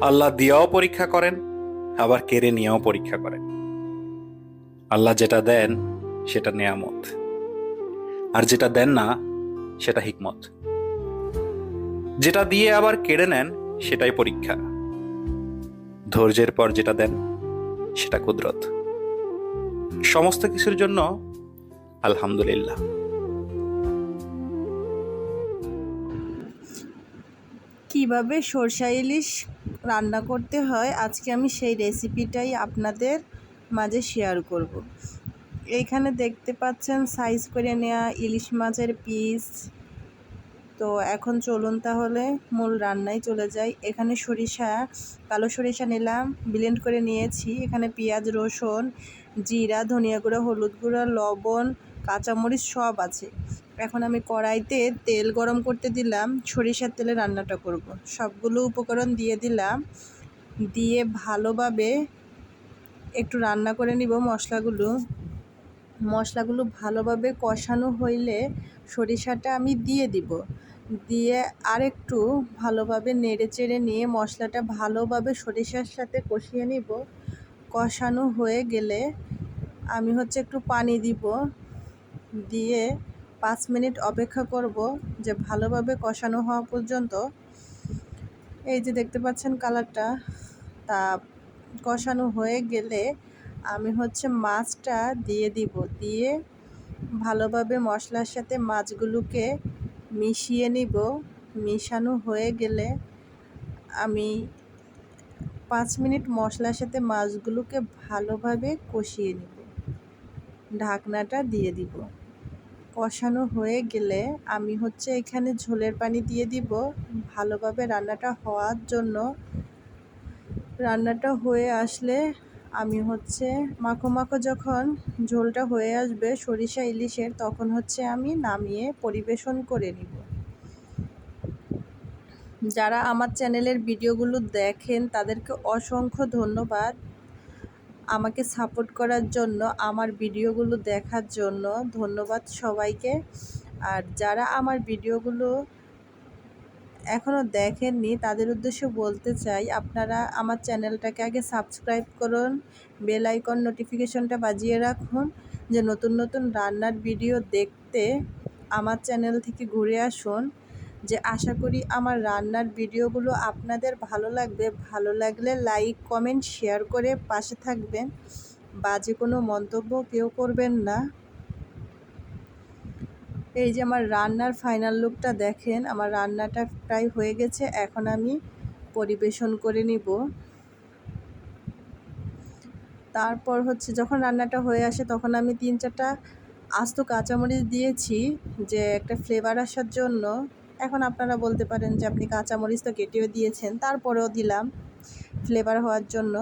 আল্লাহ দিয়াও পরীক্ষা করেন, আবার কেড়ে নিয়েও পরীক্ষা করেন। আল্লাহ যেটা দেন, সেটা নেয়ামত। আর যেটা দেন না, সেটা হিকমত। যেটা দিয়ে আবার কেড়ে নেন, সেটাই পরীক্ষা। ধৈর্যের পর যেটা দেন, সেটা কুদরত। সমস্ত কিছুর জন্য আলহামদুলিল্লাহ। কীভাবে সরষা ইলিশ রান্না করতে হয়, আজকে আমি সেই রেসিপিটাই আপনাদের মাঝে শেয়ার করব। এইখানে দেখতে পাচ্ছেন সাইজ করে নেওয়া ইলিশ মাছের পিস তো এখন চলুন তাহলে মূল রান্নায় চলে যাই। এখানে সরিষা, কালো সরিষা নিলাম ব্লেন্ড করে নিয়েছি। এখানে পেঁয়াজ, রসুন, জিরা, ধনিয়া গুঁড়ো, হলুদ গুঁড়ো, লবণ কাঁচামরিচ সব আছে। এখন আমি কড়াইতে তেল গরম করতে দিলাম, সরিষার তেলে রান্নাটা করব। সবগুলো উপকরণ দিয়ে দিলাম, দিয়ে ভালোভাবে একটু রান্না করে নিব মশলাগুলো। মশলাগুলো ভালোভাবে কষানো হইলে সরিষাটা আমি দিয়ে দিব। দিয়ে আরেকটু ভালোভাবে নেড়ে চেড়ে নিয়ে মশলাটা ভালোভাবে সরিষার সাথে কষিয়ে নিব। কষানো হয়ে গেলে আমি হচ্ছে একটু পানি দিব। দিয়ে পাঁচ মিনিট অপেক্ষা করব যে ভালোভাবে কষানো হওয়া পর্যন্ত। এই যে দেখতে পাচ্ছেন কালারটা, তা কষানো হয়ে গেলে আমি হচ্ছে মাছটা দিয়ে দিব। দিয়ে ভালোভাবে মশলার সাথে মাছগুলোকে মিশিয়ে নিব। মিশানো হয়ে গেলে আমি পাঁচ মিনিট মশলার সাথে মাছগুলোকে ভালোভাবে কষিয়ে নিব। ঢাকনাটা দিয়ে দিব। কষানো হয়ে গেলে আমি হচ্ছে এখানে ঝোলের পানি দিয়ে দিব। ভালোভাবে রান্নাটা হওয়ার জন্য রান্নাটা হয়ে আসলে আমি হচ্ছে মাখো মাখো যখন ঝোলটা হয়ে আসবে সরিষা ইলিশের তখন হচ্ছে আমি নামিয়ে পরিবেশন করে নিব। যারা আমার চ্যানেলের ভিডিওগুলো দেখেন তাদেরকে অসংখ্য ধন্যবাদ। আমাকে সাপোর্ট করার জন্য, আমার ভিডিওগুলো দেখার জন্য ধন্যবাদ সবাইকে। আর যারা আমার ভিডিওগুলো এখনও দেখেননি, তাদের উদ্দেশ্যে বলতে চাই, আপনারা আমার চ্যানেলটাকে আগে সাবস্ক্রাইব করুন বেল আইকন নোটিফিকেশনটা বাজিয়ে রাখুন, যে নতুন নতুন রান্নার ভিডিও দেখতে আমার চ্যানেল থেকে ঘুরে আসুন। যে আশা করি আমার রান্নার ভিডিওগুলো আপনাদের ভালো লাগবে। ভালো লাগলে লাইক কমেন্ট শেয়ার করে পাশে থাকবেন। বাজে কোনো মন্তব্য কেউ করবেন না। এই যে আমার রান্নার ফাইনাল লুকটা দেখেন, আমার রান্নাটা প্রায় হয়ে গেছে, এখন আমি পরিবেশন করে নিব। তারপর হচ্ছে যখন রান্নাটা হয়ে আসে, তখন আমি তিন চারটা আস্ত কাঁচামরিচ দিয়েছি, যে একটা ফ্লেভার আসার জন্য। এখন আপনারা বলতে পারেন যে আপনি কাঁচামরিচ তো কেটেও দিয়েছেন, তারপরেও দিলাম। ফ্লেভার হওয়ার জন্য